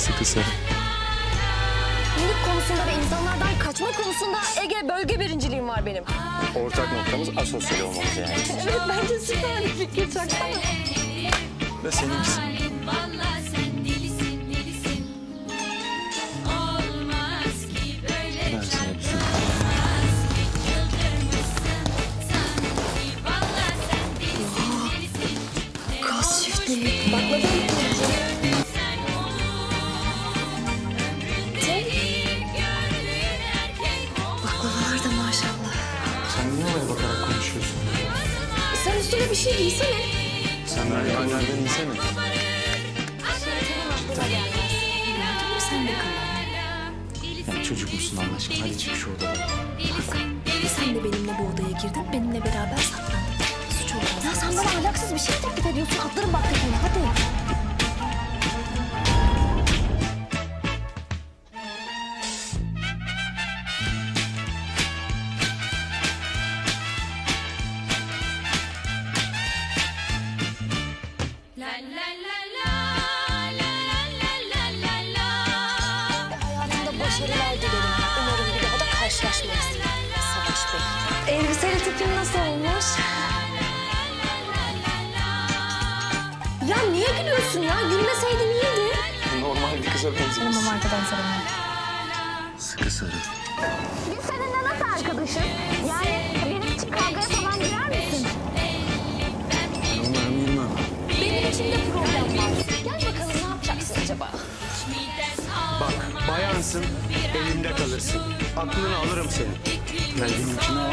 sarı. Minik konusunda ve insanlardan kaçma konusunda Ege bölge birinciliğim var benim. Ortak noktamız asosyal olmamız yani. Evet bence süper bir fikir çaksana. Ve seninkisi. Vallahi sen üstüne bir şey giysene. Sen merdivenlerden insene. Sen de kal. Ya çocuk musun Allah aşkına? Hadi çık şu odadan. Sen de benimle bu odaya girdin, benimle beraber saklandın. Suç olmaz. Ya sen bana ahlaksız bir şey teklif ediyorsun. Atlarım bak kafana, hadi. Niye gülüyorsun ya? Gülmeseydin iyiydi. Normal bir kıza benziyorsun. arkadan sarılma. Sıkı sarı. Biz seninle nasıl arkadaşız? Yani benim için kavgaya falan girer misin? Umarım girmem. Benim için de problem var. Gel bakalım ne yapacaksın acaba? Bak bayansın elimde kalırsın. Aklını alırım senin. Gel benimkini al.